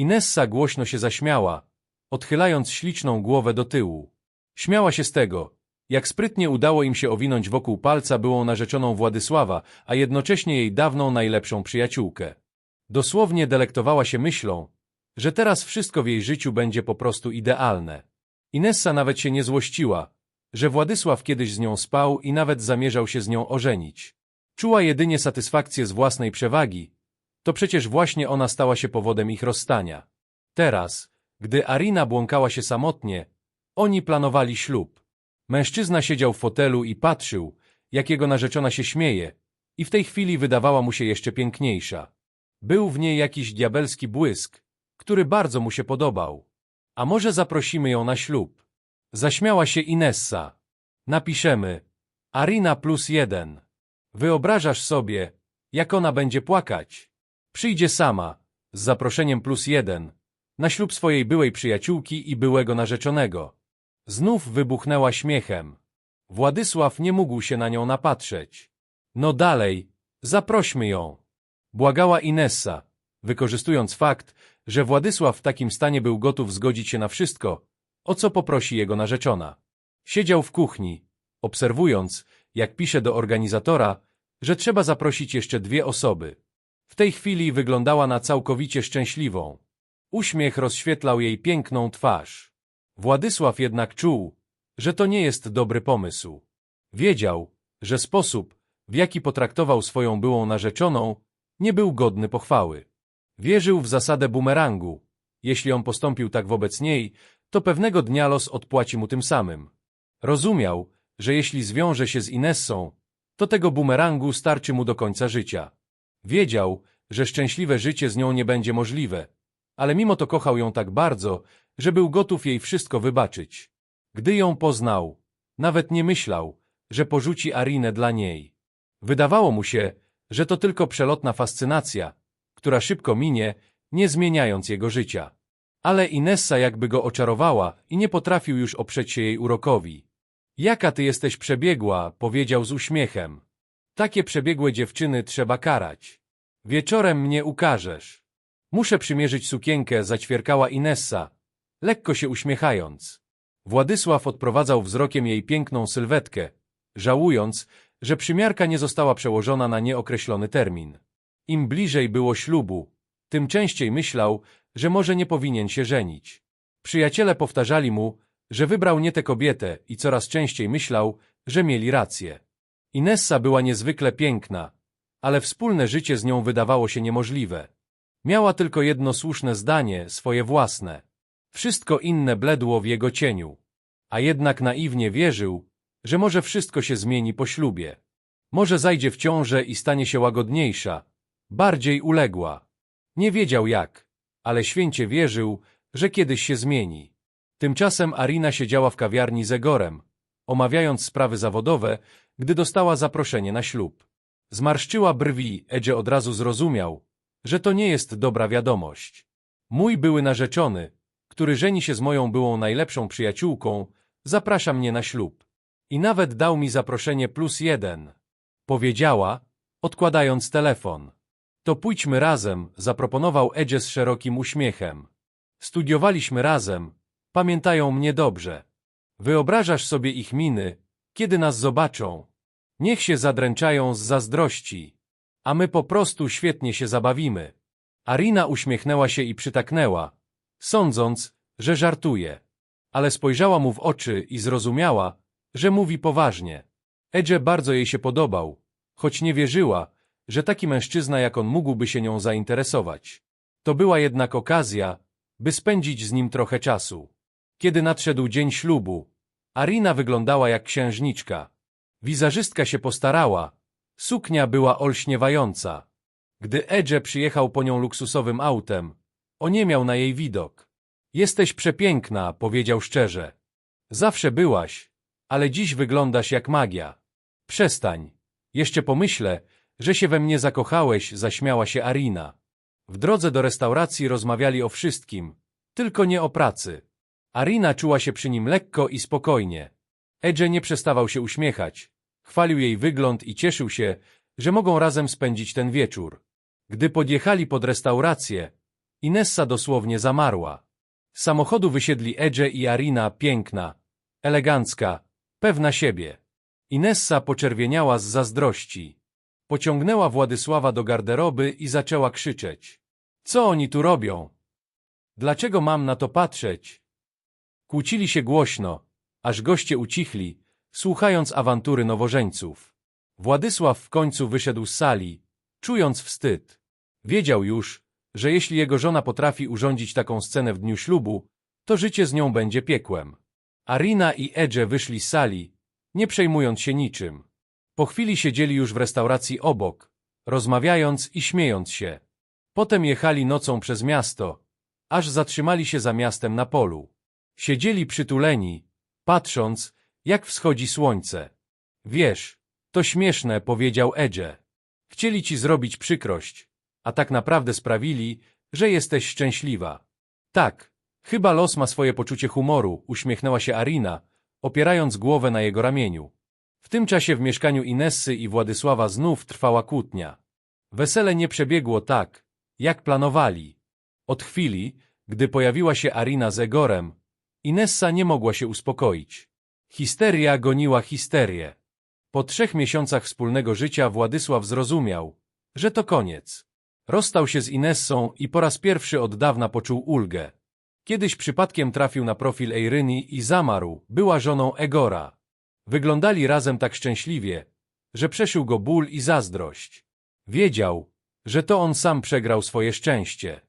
Inessa głośno się zaśmiała, odchylając śliczną głowę do tyłu. Śmiała się z tego, jak sprytnie udało im się owinąć wokół palca byłą narzeczoną Władysława, a jednocześnie jej dawną najlepszą przyjaciółkę. Dosłownie delektowała się myślą, że teraz wszystko w jej życiu będzie po prostu idealne. Inessa nawet się nie złościła, że Władysław kiedyś z nią spał i nawet zamierzał się z nią ożenić. Czuła jedynie satysfakcję z własnej przewagi, to przecież właśnie ona stała się powodem ich rozstania. Teraz, gdy Arina błąkała się samotnie, oni planowali ślub. Mężczyzna siedział w fotelu i patrzył, jak jego narzeczona się śmieje, i w tej chwili wydawała mu się jeszcze piękniejsza. Był w niej jakiś diabelski błysk, który bardzo mu się podobał. A może zaprosimy ją na ślub? Zaśmiała się Inessa. Napiszemy Arina plus jeden. Wyobrażasz sobie, jak ona będzie płakać. Przyjdzie sama, z zaproszeniem plus jeden, na ślub swojej byłej przyjaciółki i byłego narzeczonego. Znów wybuchnęła śmiechem. Władysław nie mógł się na nią napatrzeć. No dalej, zaprośmy ją. Błagała Inessa, wykorzystując fakt, że Władysław w takim stanie był gotów zgodzić się na wszystko, o co poprosi jego narzeczona. Siedział w kuchni, obserwując, jak pisze do organizatora, że trzeba zaprosić jeszcze dwie osoby. W tej chwili wyglądała na całkowicie szczęśliwą. Uśmiech rozświetlał jej piękną twarz. Władysław jednak czuł, że to nie jest dobry pomysł. Wiedział, że sposób, w jaki potraktował swoją byłą narzeczoną, nie był godny pochwały. Wierzył w zasadę bumerangu. Jeśli on postąpił tak wobec niej, to pewnego dnia los odpłaci mu tym samym. Rozumiał, że jeśli zwiąże się z Inessą, to tego bumerangu starczy mu do końca życia. Wiedział, że szczęśliwe życie z nią nie będzie możliwe, ale mimo to kochał ją tak bardzo, że był gotów jej wszystko wybaczyć. Gdy ją poznał, nawet nie myślał, że porzuci Arinę dla niej. Wydawało mu się, że to tylko przelotna fascynacja, która szybko minie, nie zmieniając jego życia. Ale Inessa jakby go oczarowała i nie potrafił już oprzeć się jej urokowi. Jaka ty jesteś przebiegła, powiedział z uśmiechem. Takie przebiegłe dziewczyny trzeba karać. Wieczorem mnie ukażesz. Muszę przymierzyć sukienkę, zaćwierkała Inessa, lekko się uśmiechając. Władysław odprowadzał wzrokiem jej piękną sylwetkę, żałując, że przymiarka nie została przełożona na nieokreślony termin. Im bliżej było ślubu, tym częściej myślał, że może nie powinien się żenić. Przyjaciele powtarzali mu, że wybrał nie tę kobietę i coraz częściej myślał, że mieli rację. Inessa była niezwykle piękna, ale wspólne życie z nią wydawało się niemożliwe. Miała tylko jedno słuszne zdanie, swoje własne. Wszystko inne bledło w jego cieniu. A jednak naiwnie wierzył, że może wszystko się zmieni po ślubie. Może zajdzie w ciążę i stanie się łagodniejsza, bardziej uległa. Nie wiedział jak, ale święcie wierzył, że kiedyś się zmieni. Tymczasem Arina siedziała w kawiarni z Egorem, omawiając sprawy zawodowe, gdy dostała zaproszenie na ślub. Zmarszczyła brwi, Edzie od razu zrozumiał, że to nie jest dobra wiadomość. Mój były narzeczony, który żeni się z moją byłą najlepszą przyjaciółką, zaprasza mnie na ślub. I nawet dał mi zaproszenie plus jeden. Powiedziała, odkładając telefon. To pójdźmy razem, zaproponował Edzie z szerokim uśmiechem. Studiowaliśmy razem, pamiętają mnie dobrze. Wyobrażasz sobie ich miny, kiedy nas zobaczą. Niech się zadręczają z zazdrości, a my po prostu świetnie się zabawimy. Arina uśmiechnęła się i przytaknęła, sądząc, że żartuje. Ale spojrzała mu w oczy i zrozumiała, że mówi poważnie. Edge bardzo jej się podobał, choć nie wierzyła, że taki mężczyzna jak on mógłby się nią zainteresować. To była jednak okazja, by spędzić z nim trochę czasu. Kiedy nadszedł dzień ślubu, Arina wyglądała jak księżniczka. Wizażystka się postarała, suknia była olśniewająca. Gdy Edge przyjechał po nią luksusowym autem, oniemiał na jej widok. Jesteś przepiękna, powiedział szczerze. Zawsze byłaś, ale dziś wyglądasz jak magia. Przestań. Jeszcze pomyślę, że się we mnie zakochałeś, zaśmiała się Arina. W drodze do restauracji rozmawiali o wszystkim, tylko nie o pracy. Arina czuła się przy nim lekko i spokojnie. Edge nie przestawał się uśmiechać. Chwalił jej wygląd i cieszył się, że mogą razem spędzić ten wieczór. Gdy podjechali pod restaurację, Inessa dosłownie zamarła. Z samochodu wysiedli Edge i Arina piękna, elegancka, pewna siebie. Inessa poczerwieniała z zazdrości. Pociągnęła Władysława do garderoby i zaczęła krzyczeć. Co oni tu robią? Dlaczego mam na to patrzeć? Kłócili się głośno, aż goście ucichli, słuchając awantury nowożeńców. Władysław w końcu wyszedł z sali, czując wstyd. Wiedział już, że jeśli jego żona potrafi urządzić taką scenę w dniu ślubu, to życie z nią będzie piekłem. Arina i Edge wyszli z sali, nie przejmując się niczym. Po chwili siedzieli już w restauracji obok, rozmawiając i śmiejąc się. Potem jechali nocą przez miasto, aż zatrzymali się za miastem na polu. Siedzieli przytuleni, patrząc, jak wschodzi słońce. Wiesz, to śmieszne, powiedział Edge. Chcieli ci zrobić przykrość, a tak naprawdę sprawili, że jesteś szczęśliwa. Tak, chyba los ma swoje poczucie humoru, uśmiechnęła się Arina, opierając głowę na jego ramieniu. W tym czasie w mieszkaniu Inessy i Władysława znów trwała kłótnia. Wesele nie przebiegło tak, jak planowali. Od chwili, gdy pojawiła się Arina z Egorem, Inessa nie mogła się uspokoić. Histeria goniła histerię. Po trzech miesiącach wspólnego życia Władysław zrozumiał, że to koniec. Rozstał się z Inessą i po raz pierwszy od dawna poczuł ulgę. Kiedyś przypadkiem trafił na profil Eiryni i zamarł, była żoną Egora. Wyglądali razem tak szczęśliwie, że przeszył go ból i zazdrość. Wiedział, że to on sam przegrał swoje szczęście.